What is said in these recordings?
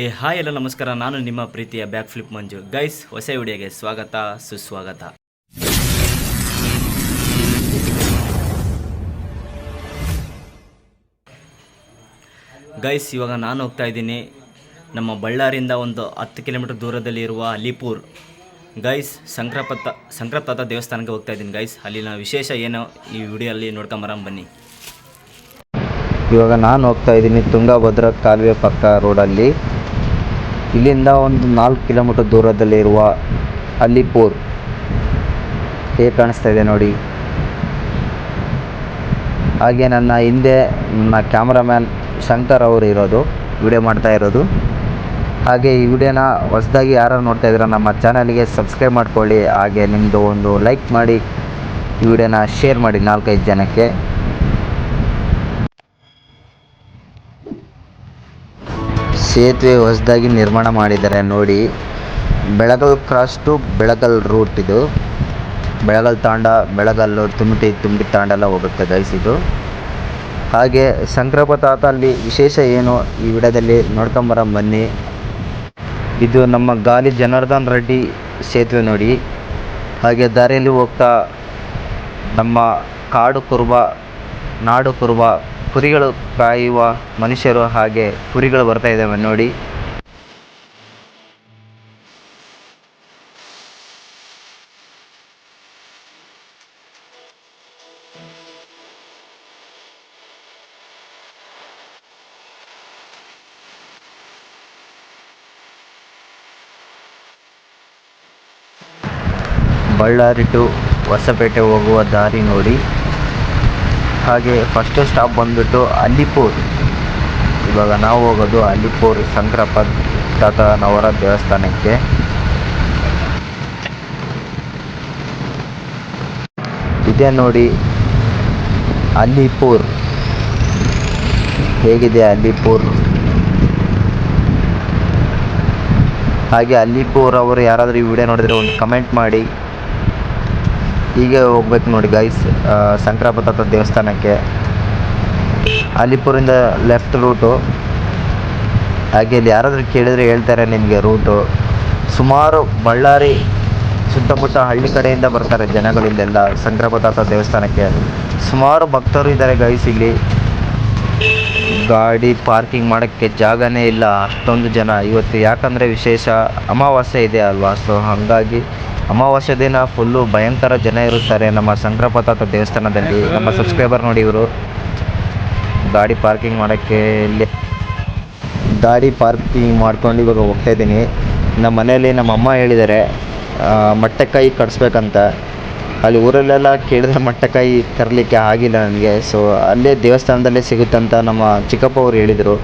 ಏ, ಹಾಯ್ ಎಲ್ಲ ನಮಸ್ಕಾರ. ನಾನು ನಿಮ್ಮ ಪ್ರೀತಿಯ ಬ್ಯಾಕ್ ಫ್ಲಿಪ್ ಮಂಜು. ಗೈಸ್ ಹೊಸ ವಿಡಿಯೋಗೆ ಸ್ವಾಗತ, ಸುಸ್ವಾಗತ. ಗೈಸ್ ಇವಾಗ ನಾನು ಹೋಗ್ತಾ ಇದ್ದೀನಿ. ನಮ್ಮ ಬಳ್ಳಾರಿಯಿಂದ ಒಂದು ಹತ್ತು ಕಿಲೋಮೀಟರ್ ದೂರದಲ್ಲಿ ಇರುವ ಅಲಿಪುರ್. ಗೈಸ್ ಸಂಕ್ರಪತ್ತ ಸಂಕ್ರಪ್ತಾತ ದೇವಸ್ಥಾನಕ್ಕೆ ಹೋಗ್ತಾ ಇದ್ದೀನಿ. ಗೈಸ್ ಅಲ್ಲಿನ ವಿಶೇಷ ಏನು ಈ ವಿಡಿಯೋಲ್ಲಿ ನೋಡ್ಕೊಂಬರಂ ಬನ್ನಿ. ಇವಾಗ ನಾನು ಹೋಗ್ತಾ ಇದ್ದೀನಿ ತುಂಗಭದ್ರಾ ಕಾಲುವೆ ಪಕ್ಕ ರೋಡಲ್ಲಿ ಇಲ್ಲಿಂದ ಒಂದು ನಾಲ್ಕು ಕಿಲೋಮೀಟರ್ ದೂರದಲ್ಲಿರುವ ಅಲ್ಲಿಪುರ್ ಹೇಗೆ ಕಾಣಿಸ್ತಾ ಇದೆ ನೋಡಿ. ಹಾಗೆ ನನ್ನ ಹಿಂದೆ ನನ್ನ ಕ್ಯಾಮ್ರಾಮ್ಯಾನ್ ಶಂಕರ್ ಅವರು ಇರೋದು, ವಿಡಿಯೋ ಮಾಡ್ತಾ ಇರೋದು. ಹಾಗೆ ಈ ವಿಡಿಯೋನ ಹೊಸದಾಗಿ ಯಾರು ನೋಡ್ತಾ ಇದ್ರೆ ನಮ್ಮ ಚಾನಲ್ಗೆ ಸಬ್ಸ್ಕ್ರೈಬ್ ಮಾಡ್ಕೊಳ್ಳಿ. ಹಾಗೆ ನಿಮ್ಮದು ಒಂದು ಲೈಕ್ ಮಾಡಿ ಈ ವಿಡಿಯೋನ ಶೇರ್ ಮಾಡಿ ನಾಲ್ಕೈದು ಜನಕ್ಕೆ. ಸೇತುವೆ ಹೊಸದಾಗಿ ನಿರ್ಮಾಣ ಮಾಡಿದ್ದಾರೆ ನೋಡಿ. Belagal cross to Belagal route ಇದು. ಬೆಳಗಲ್ ತಾಂಡ, ಬೆಳಗಲ್ ತುಮಟಿ ತುಮಟಿ ತಾಂಡ ಎಲ್ಲ ಹೋಗುತ್ತೆ ಗೈಸ್ ಇದು. ಹಾಗೆ ಸಂಕ್ರಪತಾತ ಅಲ್ಲಿ ವಿಶೇಷ ಏನು ಈ ವಿಡದಲ್ಲಿ ನೋಡ್ಕೊಂಬರ ಬನ್ನಿ. ಇದು ನಮ್ಮ ಗಾಲಿ ಜನಾರ್ದನ್ ರೆಡ್ಡಿ ಸೇತುವೆ ನೋಡಿ. ಹಾಗೆ ದಾರಿಯಲ್ಲಿ ಹೋಗ್ತಾ ನಮ್ಮ ಕಾಡು ಕುರುಬ, ನಾಡು ಕುರುಬ ಕುರಿಗಳು ಕಾಯುವ ಮನುಷ್ಯರು ಹಾಗೆ ಕುರಿಗಳು ಬರ್ತಾ ಇದಾವೆ ನೋಡಿ. ಬಳ್ಳಾರಿ ಟು ಹೊಸಪೇಟೆ ಹೋಗುವ ದಾರಿ ನೋಡಿ. ಹಾಗೆ ಫಸ್ಟ್ ಸ್ಟಾಪ್ ಬಂದುಬಿಟ್ಟು ಅಲಿಪುರ್ ಇವಾಗ ನಾವು ಹೋಗೋದು ಅಲಿಪುರ್ ಶಂಕರಪ್ಪ ತಾತನವರ ದೇವಸ್ಥಾನಕ್ಕೆ. ಇದೆ ನೋಡಿ ಅಲಿಪುರ್ ಹೇಗಿದೆ ಅಲಿಪುರ್ ಹಾಗೆ ಅಲ್ಲಿಪುರ್ ಅವರು ಯಾರಾದರೂ ಈ ವಿಡಿಯೋ ನೋಡಿದರೆ ಒಂದು ಕಮೆಂಟ್ ಮಾಡಿ. ಹೀಗೆ ಹೋಗ್ಬೇಕು ನೋಡಿ ಗೈಸ್ ಸಂಕ್ರಾಪತ ದೇವಸ್ಥಾನಕ್ಕೆ. ಅಲಿಪುರಿಂದ ಲೆಫ್ಟ್ ರೂಟು ಹಾಗೆ ಇಲ್ಲಿ ಯಾರಾದರೂ ಕೇಳಿದರೆ ಹೇಳ್ತಾರೆ ನಿಮಗೆ ರೂಟು ಸುಮಾರು ಬಳ್ಳಾರಿ ಸುತ್ತಮುತ್ತ ಹಳ್ಳಿ ಕಡೆಯಿಂದ ಬರ್ತಾರೆ ಜನಗಳಿಂದೆಲ್ಲ ಶಂಕರಪತಾತ ದೇವಸ್ಥಾನಕ್ಕೆ. ಸುಮಾರು ಭಕ್ತರು ಇದ್ದಾರೆ ಗೈಸ್ ಇಲ್ಲಿ. ಗಾಡಿ ಪಾರ್ಕಿಂಗ್ ಮಾಡೋಕ್ಕೆ ಜಾಗನೇ ಇಲ್ಲ. ಅಷ್ಟೊಂದು ಜನ. ಇವತ್ತು ಯಾಕಂದರೆ ವಿಶೇಷ ಅಮಾವಾಸ್ಯೆ ಇದೆ ಅಲ್ವಾ? ಸೊ ಹಾಗಾಗಿ ಅಮಾವಾಸ್ಯೆ ದಿನ ಫುಲ್ಲು ಭಯಂಕರ ಜನ ಇರುತ್ತಾರೆ. ನಮ್ಮ ಶಂಕರಪತಾತ ದೇವಸ್ಥಾನದಲ್ಲಿ ನಮ್ಮ ಸಬ್ಸ್ಕ್ರೈಬರ್ ನೋಡಿ ಇವರು. ಗಾಡಿ ಪಾರ್ಕಿಂಗ್ ಮಾಡೋಕ್ಕೆ ಇಲ್ಲಿ. ಗಾಡಿ ಪಾರ್ಕಿಂಗ್ ಮಾಡ್ಕೊಂಡು ಇವಾಗ ಹೋಗ್ತಾ ಇದ್ದೀನಿ. ನಮ್ಮ ಮನೆಯಲ್ಲಿ ನಮ್ಮ ಅಮ್ಮ ಹೇಳಿದ್ದಾರೆ ಮೊಟ್ಟೆಕಾಯಿ ಕಟ್ಸ್ಬೇಕಂತ. ಅಲ್ಲಿ ಊರಲ್ಲೆಲ್ಲ ಕೇಳಿದ್ರೆ ಮೊಟ್ಟೆಕಾಯಿ ತರಲಿಕ್ಕೆ ಆಗಿಲ್ಲ ನನಗೆ. ಸೊ ಅಲ್ಲೇ ದೇವಸ್ಥಾನದಲ್ಲೇ ಸಿಗುತ್ತಂತ ನಮ್ಮ ಚಿಕ್ಕಪ್ಪ ಅವರು ಹೇಳಿದರು.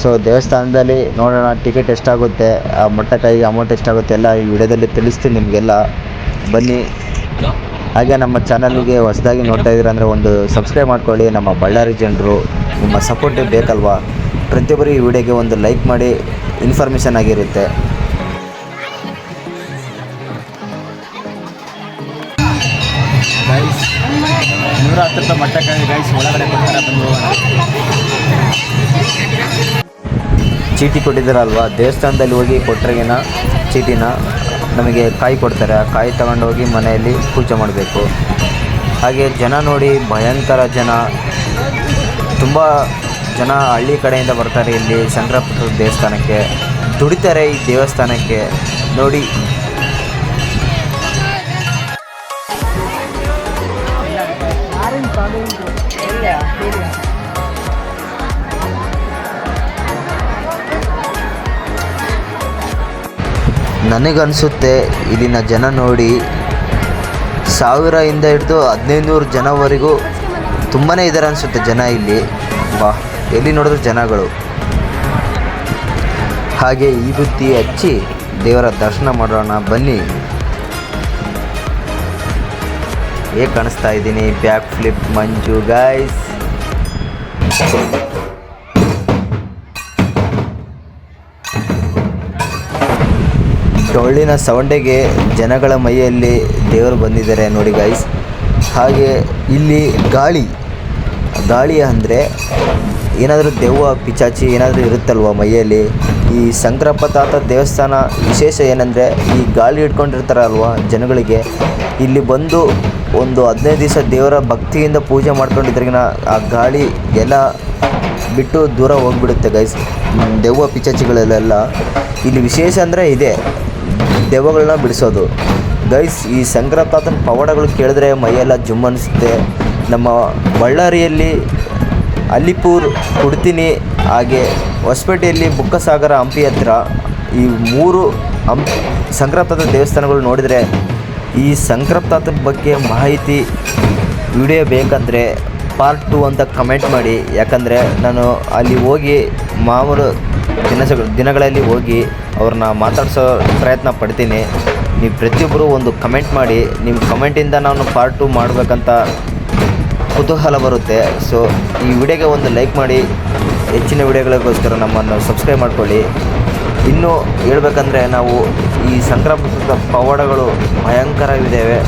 ಸೊ ದೇವಸ್ಥಾನದಲ್ಲಿ ನೋಡೋಣ ಟಿಕೆಟ್ ಎಷ್ಟಾಗುತ್ತೆ, ಆ ಮೊಟ್ಟೆಕಾಯಿಗೆ ಅಮೌಂಟ್ ಎಷ್ಟಾಗುತ್ತೆ ಎಲ್ಲ ಈ ವಿಡಿಯೋದಲ್ಲಿ ತಿಳಿಸ್ತೀನಿ ನಿಮಗೆಲ್ಲ. ಬನ್ನಿ. ಹಾಗೆ ನಮ್ಮ ಚಾನಲ್ಗೆ ಹೊಸದಾಗಿ ನೋಡ್ತಾ ಇದ್ದೀರ ಒಂದು ಸಬ್ಸ್ಕ್ರೈಬ್ ಮಾಡ್ಕೊಳ್ಳಿ. ನಮ್ಮ ಬಳ್ಳಾರಿ ಜನರು, ನಿಮ್ಮ ಸಪೋರ್ಟ್ ಬೇಕಲ್ವಾ? ಪ್ರತಿಯೊಬ್ಬರು ಈ ವಿಡಿಯೋಗೆ ಒಂದು ಲೈಕ್ ಮಾಡಿ ಇನ್ಫಾರ್ಮೇಷನ್ ಆಗಿರುತ್ತೆ. ನೂರ ಹತ್ತು ರೂಪಾಯಿ ಮಟ್ಟಕ್ಕಾಗಿ ಗೈಸ್ ಒಳಗಡೆ ಕೊಡ್ತಾರೆ ಬಂದು? ಚೀಟಿ ಕೊಟ್ಟಿದ್ದಾರಲ್ವಾ? ದೇವಸ್ಥಾನದಲ್ಲಿ ಹೋಗಿ ಕೊಟ್ಟರೆಗಿನ ಚೀಟಿನ? ನಮಗೆ ಕಾಯಿ ಕೊಡ್ತಾರೆ. ಆ ಕಾಯಿ ತಗೊಂಡು ಹೋಗಿ ಮನೆಯಲ್ಲಿ ಪೂಜೆ ಮಾಡಬೇಕು. ಹಾಗೆ ಜನ ನೋಡಿ ಭಯಂಕರ ಜನ. ತುಂಬ ಜನ ಹಳ್ಳಿ ಕಡೆಯಿಂದ ಬರ್ತಾರೆ ಇಲ್ಲಿ ಶಂಕರಪುರ ದೇವಸ್ಥಾನಕ್ಕೆ. ದುಡಿತಾರೆ ಈ ದೇವಸ್ಥಾನಕ್ಕೆ. ನೋಡಿ ನನಗನ್ಸುತ್ತೆ, ಇಲ್ಲಿನ ಜನ ನೋಡಿ. ಸಾವಿರದಿಂದ ಹಿಡಿದು ಹದಿನೈದು ನೂರು ಜನವರೆಗೂ ತುಂಬಾ ಇದ್ದಾರೆ ಅನಿಸುತ್ತೆ ಜನ ಇಲ್ಲಿ. ಬಾ, ಎಲ್ಲಿ ನೋಡಿದ್ರು ಜನಗಳು. ಹಾಗೆ ಈ ಬುತ್ತಿ ಹಚ್ಚಿ ದೇವರ ದರ್ಶನ ಮಾಡೋಣ, ಬನ್ನಿ. ಹೇಗೆ ಕಾಣಿಸ್ತಾ ಇದ್ದೀನಿ? ಬ್ಯಾಕ್ ಫ್ಲಿಪ್ ಮಂಜು ಗಾಯ್ಸ್ ಡೊಳ್ಳಿನ ಸೌಂಡೆಗೆ ಜನಗಳ ಮೈಯಲ್ಲಿ ದೇವರು ಬಂದಿದ್ದಾರೆ ನೋಡಿ ಗೈಸ್ ಹಾಗೆ ಇಲ್ಲಿ ಗಾಳಿ. ಗಾಳಿ ಅಂದರೆ ಏನಾದರೂ ದೆವ್ವ, ಪಿಚಾಚಿ ಏನಾದರೂ ಇರುತ್ತಲ್ವ ಮೈಯಲ್ಲಿ? ಈ ಸಂಕ್ರಪ್ಪ ತಾತ ದೇವಸ್ಥಾನ ವಿಶೇಷ ಏನಂದರೆ ಈ ಗಾಳಿ ಹಿಡ್ಕೊಂಡಿರ್ತಾರಲ್ವ ಜನಗಳಿಗೆ? ಇಲ್ಲಿ ಬಂದು ಒಂದು ಹದಿನೈದು ದಿವಸ ದೇವರ ಭಕ್ತಿಯಿಂದ ಪೂಜೆ ಮಾಡ್ಕೊಂಡಿದ್ರಿಗಿನ ಆ ಗಾಳಿ ಎಲ್ಲ ಬಿಟ್ಟು ದೂರ ಹೋಗ್ಬಿಡುತ್ತೆ ಗೈಸ್ ದೆವ್ವ ಪಿಚಾಚಿಗಳಲ್ಲೆಲ್ಲ ಇಲ್ಲಿ ವಿಶೇಷ ಅಂದರೆ ಇದೆ. ದೆವ್ವಗಳನ್ನ ಬಿಡಿಸೋದು. ಗೈಸ್ ಈ ಶಂಕರಪ್ಪ ಪವಾಡಗಳು ಕೇಳಿದ್ರೆ ಮೈಯೆಲ್ಲ ಜುಮ್ ಅನಿಸುತ್ತೆ ನಮ್ಮ ಬಳ್ಳಾರಿಯಲ್ಲಿ ಅಲಿಪುರ್ ಕುಡ್ತೀನಿ ಹಾಗೆ ಹೊಸಪೇಟೆಯಲ್ಲಿ ಬುಕ್ಕಸಾಗರ, ಹಂಪಿ ಹತ್ರ ಈ ಮೂರು ಹಂಪ್ ಶಂಕರಪ್ಪ ದೇವಸ್ಥಾನಗಳು ನೋಡಿದರೆ ಈ ಶಂಕರಪ್ಪ ಬಗ್ಗೆ ಮಾಹಿತಿ ವಿಡಿಯೋ ಬೇಕಂದರೆ ಪಾರ್ಟ್ ಟು ಅಂತ ಕಮೆಂಟ್ ಮಾಡಿ. ಯಾಕಂದರೆ ನಾನು ಅಲ್ಲಿ ಹೋಗಿ ಮಾಮೂಲು ದಿನ ದಿನಗಳಲ್ಲಿ ಹೋಗಿ ಅವ್ರನ್ನ ಮಾತಾಡಿಸೋ ಪ್ರಯತ್ನ ಪಡ್ತೀನಿ. ನೀವು ಪ್ರತಿಯೊಬ್ಬರು ಒಂದು ಕಮೆಂಟ್ ಮಾಡಿ, ನಿಮ್ಮ ಕಮೆಂಟಿಂದ ನಾನು ಪಾರ್ಟ್ ಟು ಮಾಡಬೇಕಂತ ಕುತೂಹಲ ಬರುತ್ತೆ. ಸೊ ಈ ವಿಡಿಯೋಗೆ ಒಂದು ಲೈಕ್ ಮಾಡಿ, ಹೆಚ್ಚಿನ ವಿಡಿಯೋಗಳಿಗೋಸ್ಕರ ನಮ್ಮನ್ನು ಸಬ್ಸ್ಕ್ರೈಬ್ ಮಾಡ್ಕೊಳ್ಳಿ. ಇನ್ನೂ ಹೇಳ್ಬೇಕಂದ್ರೆ ನಾವು ಈ ಸಂಕ್ರಾಂತ ಪವಾಡಗಳು ಭಯಂಕರವಿದ್ದಾವೆ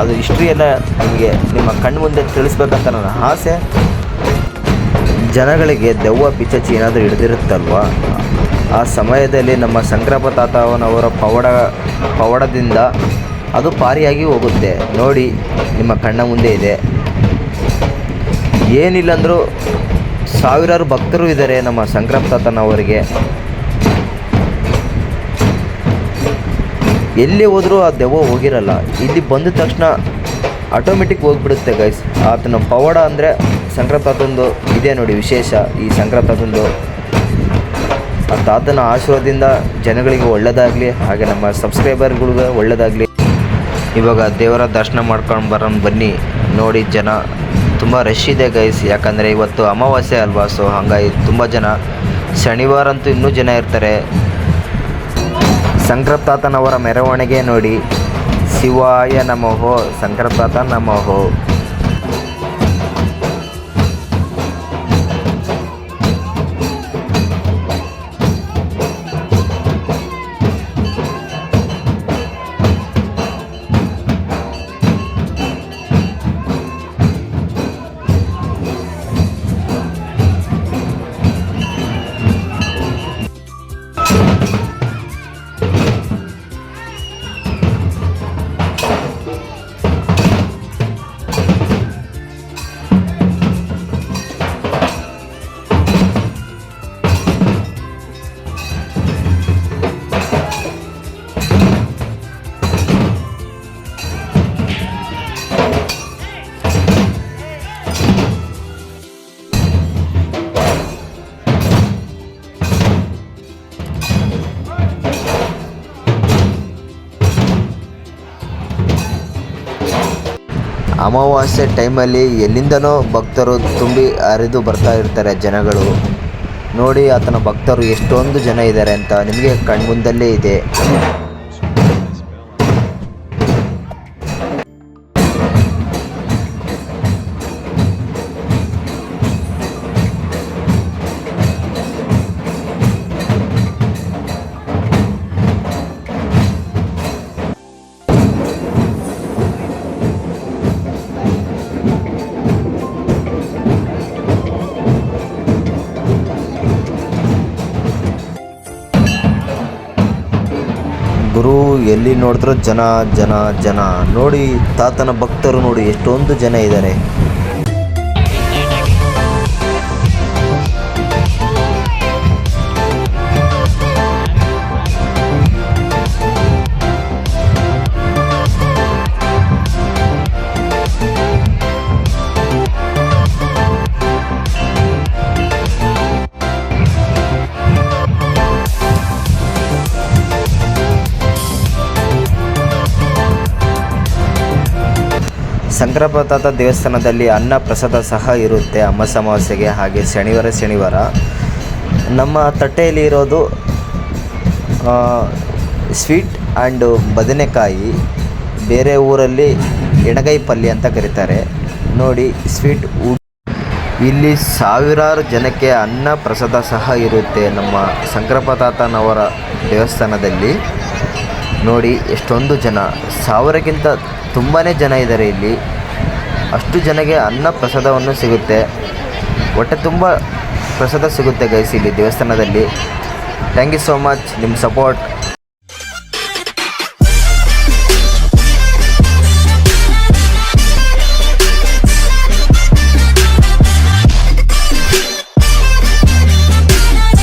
ಅದು ಹಿಸ್ಟ್ರಿಯನ್ನು ನಿಮಗೆ ನಿಮ್ಮ ಕಣ್ಣು ಮುಂದೆ ತಿಳಿಸ್ಬೇಕಂತ ನನ್ನ ಆಸೆ. ಜನಗಳಿಗೆ ದೆವ್ವ ಪಿಚಚಿ ಏನಾದರೂ ಹಿಡಿದಿರುತ್ತಲ್ವ? ಆ ಸಮಯದಲ್ಲಿ ನಮ್ಮ ಸಂಕ್ರಪ ತಾತವನವರ ಪವಾಡ, ಪವಾಡದಿಂದ ಅದು ಪಾರಿಯಾಗಿ ಹೋಗುತ್ತೆ. ನೋಡಿ, ನಿಮ್ಮ ಕಣ್ಣ ಮುಂದೆ ಇದೆ. ಏನಿಲ್ಲಂದರೂ ಸಾವಿರಾರು ಭಕ್ತರು ಇದ್ದಾರೆ ನಮ್ಮ ಸಂಕ್ರಮ ತಾತನವರಿಗೆ. ಎಲ್ಲಿ ಹೋದರೂ ಆ ದೆವ್ವ ಹೋಗಿರಲ್ಲ. ಇಲ್ಲಿ ಬಂದ ತಕ್ಷಣ ಆಟೋಮೆಟಿಕ್ ಹೋಗ್ಬಿಡುತ್ತೆ ಗೈಸ್ ಆತನ ಪವಾಡ ಅಂದರೆ ಸಂಕ್ರಾಂತ ತಾತಂದು ಇದೆ ನೋಡಿ ವಿಶೇಷ. ಈ ಸಂಕ್ರಾಂತ ತಾತಂದು ಆ ತಾತನ ಆಶೀರ್ವಾದದಿಂದ ಜನಗಳಿಗೆ ಒಳ್ಳೆಯದಾಗಲಿ ಹಾಗೆ ನಮ್ಮ ಸಬ್ಸ್ಕ್ರೈಬರ್ಗಳಿಗೆ ಒಳ್ಳೆಯದಾಗಲಿ ಇವಾಗ ದೇವರ ದರ್ಶನ ಮಾಡ್ಕೊಂಡು ಬರೋಣ ಬನ್ನಿ. ನೋಡಿ ಜನ, ತುಂಬ ರಶ್ ಇದೆ ಗೈಸ್ ಯಾಕಂದರೆ ಇವತ್ತು ಅಮಾವಾಸ್ಯೆ ಅಲ್ವಾ ಸೊ ಹಾಗಾಗಿ ತುಂಬ ಜನ. ಶನಿವಾರ ಅಂತೂ ಇನ್ನೂ ಜನ ಇರ್ತಾರೆ. ಸಂಕ್ರತಾತನವರ ಮೆರವಣಿಗೆ ನೋಡಿ. சிவாய நமோகோ சங்கரதாத்தா நமோகோ ಅಮಾವಾಸ್ಯೆ ಟೈಮಲ್ಲಿ ಎಲ್ಲಿಂದನೋ ಭಕ್ತರು ತುಂಬಿ ಹರಿದು ಬರ್ತಾ ಇರ್ತಾರೆ ಜನಗಳು. ನೋಡಿ, ಆತನ ಭಕ್ತರು ಎಷ್ಟೊಂದು ಜನ ಇದ್ದಾರೆ ಅಂತ ನಿಮಗೆ ಕಣ್ಮುಂದಲ್ಲೇ ಇದೆ. ಗುರು ಎಲ್ಲಿ ನೋಡಿದ್ರು ಜನ ಜನ ಜನ. ನೋಡಿ ತಾತನ ಭಕ್ತರು ನೋಡಿ ಎಷ್ಟೊಂದು ಜನ ಇದ್ದಾರೆ. ಸಂಕ್ರಪ್ಪ ದೇವಸ್ಥಾನದಲ್ಲಿ ಅನ್ನ ಪ್ರಸಾದ ಸಹ ಇರುತ್ತೆ ಅಮ್ಮ ಅಮಾವಾಸ್ಯೆಗೆ, ಹಾಗೆ ಶನಿವಾರ ಶನಿವಾರ. ನಮ್ಮ ತಟ್ಟೆಯಲ್ಲಿ ಇರೋದು ಸ್ವೀಟ್ ಆ್ಯಂಡ್ ಬದನೆಕಾಯಿ. ಬೇರೆ ಊರಲ್ಲಿ ಎಣಗೈ ಪಲ್ಯ ಅಂತ ಕರೀತಾರೆ. ನೋಡಿ, ಸ್ವೀಟ್ ಇಲ್ಲಿ ಸಾವಿರಾರು ಜನಕ್ಕೆ ಅನ್ನ ಪ್ರಸಾದ ಸಹ ಇರುತ್ತೆ ನಮ್ಮ ಶಂಕರಪತಾತನವರ ದೇವಸ್ಥಾನದಲ್ಲಿ. ನೋಡಿ, ಎಷ್ಟೊಂದು ಜನ. ಸಾವಿರಕ್ಕಿಂತ ತುಂಬಾ ಜನ ಇದ್ದಾರೆ ಇಲ್ಲಿ. ಅಷ್ಟು ಜನಗೆ ಅನ್ನ ಪ್ರಸಾದವನ್ನು ಸಿಗುತ್ತೆ. ಹೊಟ್ಟೆ ತುಂಬ ಪ್ರಸಾದ ಸಿಗುತ್ತೆ ಗೈಸ್ ಇಲ್ಲಿ ದೇವಸ್ಥಾನದಲ್ಲಿ. ಥ್ಯಾಂಕ್ ಯು ಸೋ ಮಚ್ ನಿಮ್ಮ ಸಪೋರ್ಟ್